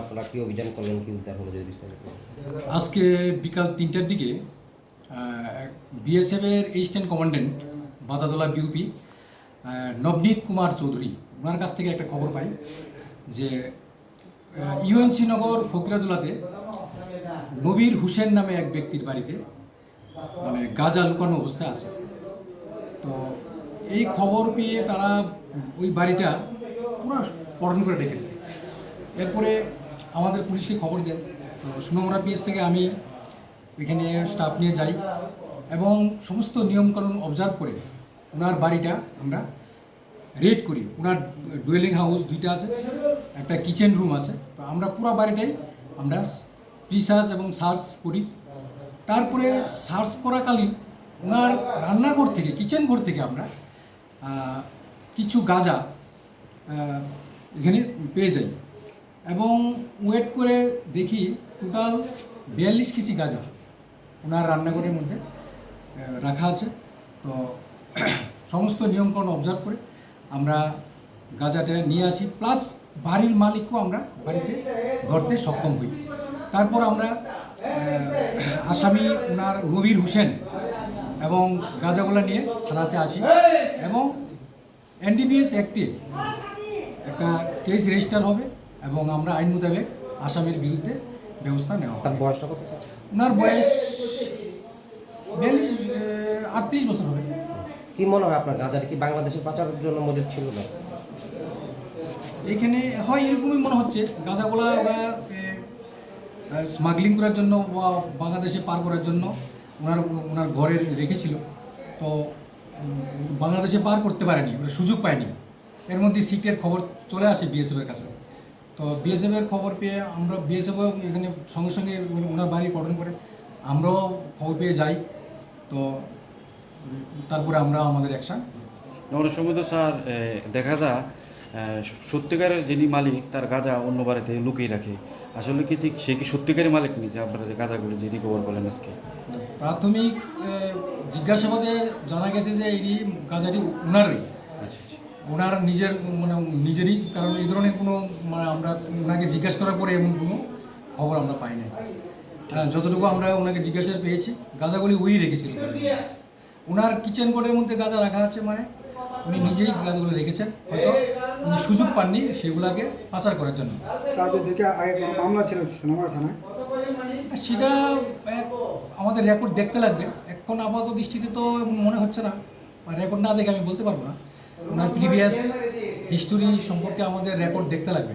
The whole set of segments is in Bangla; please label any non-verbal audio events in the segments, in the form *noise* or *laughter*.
আপনারা কি অভিযান করলেন যদি আজকে বিকাল তিনটার দিকে বিএসএফের eastern commandant Badadola BOP Nabanit Kumar Chowdhury. ওনার কাছ থেকে একটা খবর পাই যে ইউএনসি নগর ফকিরাদুলাতে নবীর হুসেন নামে এক ব্যক্তির বাড়িতে মানে গাজা লুকানো অবস্থায় আছে। তো এই খবর পেয়ে তারা ওই বাড়িটা পুরো পরণ করে রেখে দেয় এরপরে আমাদের পুলিশকে খবর দেয়। তো সুনমরা পিএস থেকে আমি এখানে স্টাফ নিয়ে যাই এবং সমস্ত নিয়মকানুন অবজার্ভ করে ওনার বাড়িটা আমরা রেড করি। ওনার ডুয়েলিং হাউস দুইটা আছে, একটা কিচেন রুম আছে। তো আমরা পুরো বাড়িটাই আমরা প্রিসার্চ এবং সার্চ করি। তারপরে সার্চ করাকালীন ওনার রান্নাঘর থেকে কিচেন ঘর থেকে আমরা কিছু গাঁজা এখানে পেয়ে যাই। এবং ওয়েট করে দেখি টোটাল বিয়াল্লিশ কেজি গাঁজা ওনার রান্নাঘরের মধ্যে রাখা আছে। তো *clears throat* সমস্ত নিয়মকানুন অবজার্ভ করে আমরা গাঁজাটা নিয়ে আসি প্লাস বাড়ির মালিককেও আমরা বাড়িতে ধরতে সক্ষম হই। তারপর আমরা আসামি ওনার রবির হোসেন এবং গাঁজাগুলো নিয়ে থানাতে আসি এবং এনডিপিএস অ্যাক্টে একটা কেস রেজিস্টার হবে এবং আমরা আইন মোতাবেক আসামির বিরুদ্ধে ব্যবস্থা নেওয়া তার বয়সটা কত? ওনার বয়স বিয়াল্লিশ আটত্রিশ বছর হবে। কি মনে হয় আপনার গাঁজাটা কি বাংলাদেশে পাচারের জন্য মজুদ ছিল না? এখানে হয় এরকমই মনে হচ্ছে, গাঁজাগুলা ওরা স্মাগলিং করার জন্য বা বাংলাদেশে পার করার জন্য ওনার ওনার ঘরে রেখেছিল। তো বাংলাদেশে পার করতে পারেনি ওরা সুযোগ পায়নি। এর মধ্যে সিটের খবর চলে আসে বিএসএফের কাছে। তো বিএসএফের খবর পেয়ে আমরা বিএসএফও এখানে সঙ্গে সঙ্গে ওনার বাড়ি গঠন করে, আমরাও খবর পেয়ে যাই। তো তারপরে আমরা আমাদের অ্যাকশান অনেক সময় তো স্যার দেখা যায় সত্যিকারের যিনি মালিক তার গাঁজা অন্য বাড়িতে লুকিয়ে রাখে। আসলে কি ঠিক সে কি সত্যিকারের মালিক নেই যে আপনারা যে গাঁজাগুলো যে রিকভার করলেন আজকে। প্রাথমিক জিজ্ঞাসাবাদে জানা গেছে যে এই গাঁজাটি ওনারই। আচ্ছা আচ্ছা। ওনার নিজের মানে নিজেরই কারণ এই ধরনের কোনো মানে আমরা ওনাকে জিজ্ঞাসা করার পরে এমন কোনো খবর আমরা পাই নাই। যতটুকু আমরা ওনাকে জিজ্ঞাসা পেয়েছি গাঁজাগুলি উই রেখেছিল। ওনার কিচেন কোডের মধ্যে গাঁজা রাখা আছে মানে উনি নিজেই গাছগুলো রেখেছেন হয়তো উনি সুযোগ পাননি সেগুলোকে পাচার করার জন্য। তারপর দেখে আগে কোনো মামলা ছিল সোনামুড়া থানায়? সেটা আমাদের রেকর্ড দেখতে লাগবে। এখন আপাতত দৃষ্টিতে তো মনে হচ্ছে না। রেকর্ড না দেখে আমি বলতে পারব না। ওনার প্রিভিয়াস হিস্টোরি সম্পর্কে আমাদের রেকর্ড দেখতে লাগবে।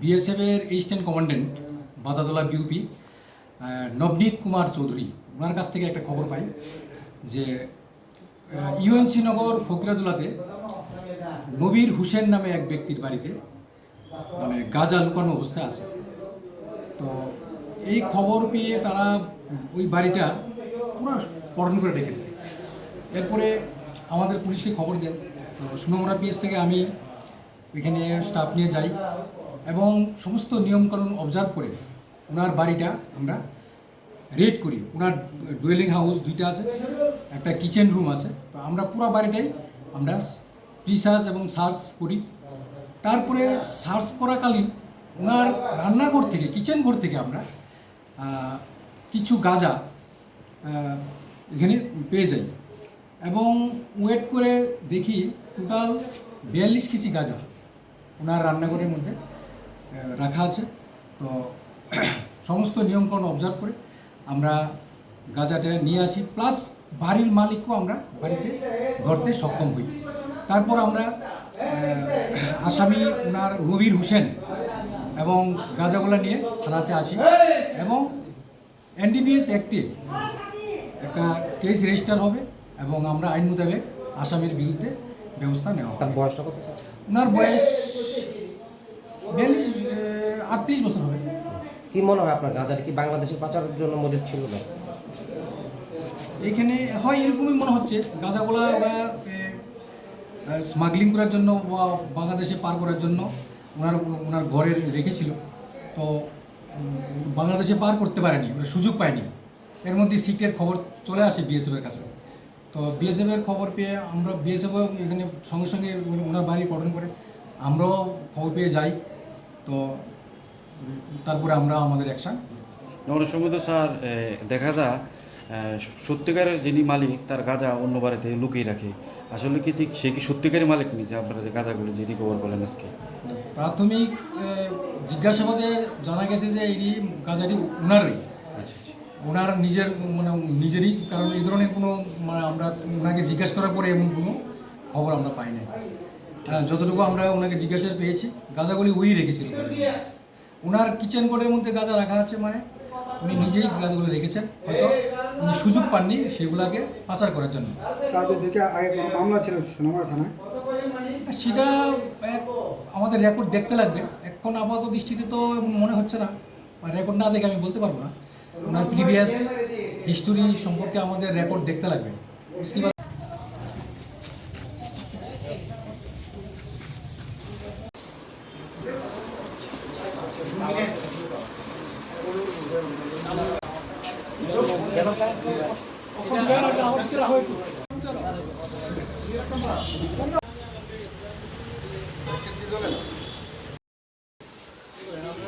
বিএসএফের eastern commandant Badadola BOP Nabanit Kumar Chowdhury ওনার কাছ থেকে একটা খবর পাই যে ইউএনসি নগর ফকিরাদুলাতে নবীর হুসেন নামে এক ব্যক্তির বাড়িতে মানে গাজা লুকানো অবস্থায় আছে। তো এই খবর পেয়ে তারা ওই বাড়িটা পুরো পরণ করে রেখে দেয়। এরপরে আমাদের পুলিশকে খবর দেয়। তো সুনমরা পিএস থেকে আমি এখানে স্টাফ নিয়ে যাই এবং সমস্ত নিয়মকানুন অবজার্ভ করে ওনার বাড়িটা আমরা রেড করি। ওনার ডুয়েলিং হাউস দুইটা আছে, একটা কিচেন রুম আছে। তো আমরা পুরো বাড়িটাই আমরা প্রিসার্চ এবং সার্চ করি। তারপরে সার্চ করাকালীন ওনার রান্নাঘর থেকে কিচেন ঘর থেকে আমরা কিছু গাঁজা এখানে পেয়ে যাই। এবং ওয়েট করে দেখি টোটাল বিয়াল্লিশ কেজি গাঁজা। ওনার রান্নাঘরের মধ্যে রাখা আছে। তো *clears throat* সমস্ত নিয়মকানুন অবজার্ভ করে আমরা গাঁজাটা নিয়ে আসি। প্লাস বাড়ির মালিককেও আমরা বাড়িতে ধরতে সক্ষম হই। তারপর আমরা আসামি ওনার রবির হোসেন এবং গাঁজাগুলা নিয়ে থানাতে আসি এবং এনডিপিএস অ্যাক্টে একটা কেস রেজিস্টার হবে এবং আমরা আইন মোতাবেক আসামির বিরুদ্ধে ব্যবস্থা নেওয়া তার বয়সটা কত ওনার বয়স বিয়াল্লিশ আটত্রিশ বছর হবে। কি মনে হয় আপনার গাঁজাটা কি বাংলাদেশে পাচারের জন্য মজুদ ছিল না? এখানে হয় এরকমই মনে হচ্ছে গাঁজাগুলা ওরা স্মাগলিং করার জন্য বা বাংলাদেশে পার করার জন্য ওনার ওনার ঘরে রেখেছিল। তো বাংলাদেশে পার করতে পারেনি ওরা সুযোগ পায়নি। এর মধ্যে সিটের খবর চলে আসে বিএসএফের কাছে। তো বিএসএফের খবর পেয়ে আমরা বিএসএফও এখানে সঙ্গে সঙ্গে ওনার বাড়ি গঠন করে আমরাও খবর পেয়ে যাই। তো তারপরে আমরা আমাদের অ্যাকশান অনেক সময় তো স্যার দেখা যায় সত্যিকারের যিনি মালিক তার গাঁজা অন্য বাড়িতে লুকিয়ে রাখে। আসলে কি ঠিক সে কি সত্যিকারের মালিক নেই যে আপনারা যে গাঁজাগুলো যে রিকভার করলেন আজকে? প্রাথমিক জিজ্ঞাসাবাদে জানা গেছে যে এই গাঁজাটি ওনারই। আচ্ছা আচ্ছা। ওনার নিজের মানে নিজেরই কারণ এই ধরনের কোনো মানে আমরা ওনাকে জিজ্ঞাসা করার পরে এমন কোনো খবর আমরা পাই নাই। হ্যাঁ, যতটুকু আমরা ওনাকে জিজ্ঞাসা পেয়েছি গাঁজাগুলি উই রেখেছিল। ওনার কিচেন কোডের মধ্যে গাঁজা রাখা আছে মানে উনি নিজেই গাছগুলো রেখেছেন। হয়তো উনি সুযোগ পাননি সেগুলাকে পাচার করার জন্য। তার বিরুদ্ধে কি আগে কোনো মামলা ছিল সোনামুড়া থানায়? সেটা আমাদের রেকর্ড দেখতে লাগবে। এখন আপাতত দৃষ্টিতে তো মনে হচ্ছে না। রেকর্ড না দেখে আমি বলতে পারব না। ওনার প্রিভিয়াস হিস্টোরি সম্পর্কে আমাদের রেকর্ড দেখতে লাগবে।